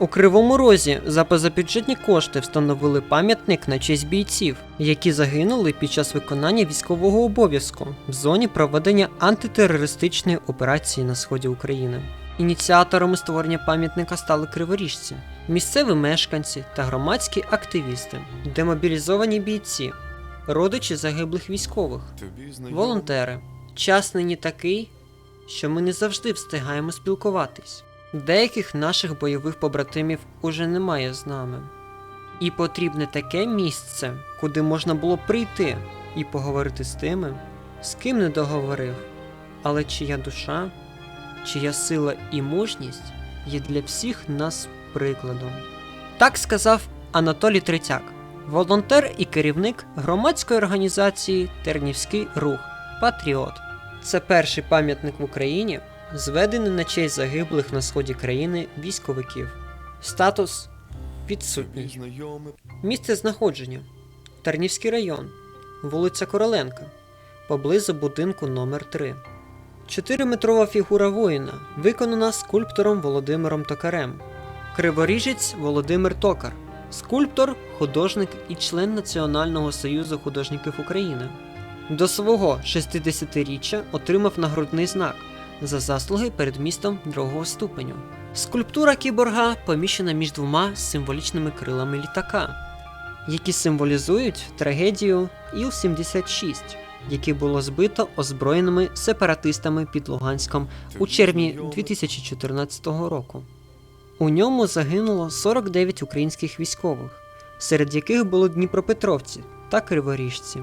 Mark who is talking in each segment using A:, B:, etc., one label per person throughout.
A: У Кривому Розі за позабюджетні кошти встановили пам'ятник на честь бійців, які загинули під час виконання військового обов'язку в зоні проведення антитерористичної операції на сході України. Ініціаторами створення пам'ятника стали криворіжці, місцеві мешканці та громадські активісти, демобілізовані бійці, родичі загиблих військових, волонтери. Час нині такий, що ми не завжди встигаємо спілкуватись. Деяких наших бойових побратимів уже немає з нами. І потрібне таке місце, куди можна було прийти і поговорити з тими, з ким не договорив, але чия душа, чия сила і мужність є для всіх нас прикладом. Так сказав Анатолій Третяк, волонтер і керівник громадської організації Тернівський рух Патріот. Це перший пам'ятник в Україні, зведений на честь загиблих на сході країни військовиків. Статус відсутній. Місце знаходження Тернівський район, вулиця Короленка, поблизу будинку номер 3 Чотириметрова фігура воїна, виконана скульптором Володимиром Токарем. Криворіжець Володимир Токар, скульптор, художник і член Національного союзу художників України. До свого 60-річчя отримав нагрудний знак за заслуги перед містом другого ступеню. Скульптура кіборга поміщена між двома символічними крилами літака, які символізують трагедію Іл-76, яке було збито озброєними сепаратистами під Луганськом у червні 2014 року. У ньому загинуло 49 українських військових, серед яких були дніпропетровці та криворіжці.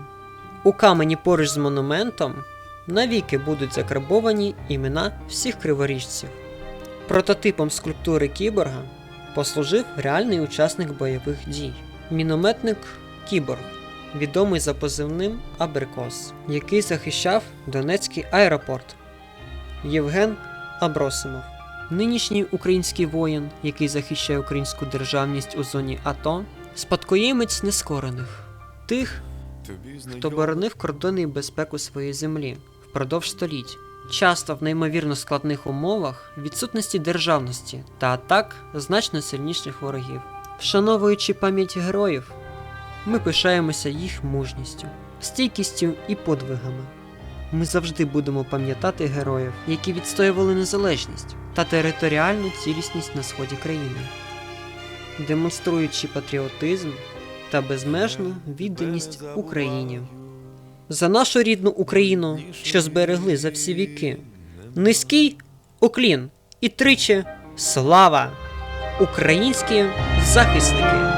A: У камені поруч з монументом навіки будуть закарбовані імена всіх криворіжців. Прототипом скульптури кіборга послужив реальний учасник бойових дій мінометник Кіборг, відомий за позивним Абрикос, який захищав Донецький аеропорт. Євген Абросимов, нинішній український воїн, який захищає українську державність у зоні АТО, спадкоємець нескорених, тих, хто боронив кордони і безпеку своєї землі впродовж століть, часто в неймовірно складних умовах відсутності державності та атак значно сильніших ворогів. Вшановуючи пам'ять героїв, ми пишаємося їх мужністю, стійкістю і подвигами. Ми завжди будемо пам'ятати героїв, які відстоювали незалежність та територіальну цілісність на сході країни, демонструючи патріотизм та безмежну відданість Україні. За нашу рідну Україну, що зберегли за всі віки. Низький уклін і тричі слава! Українські захисники!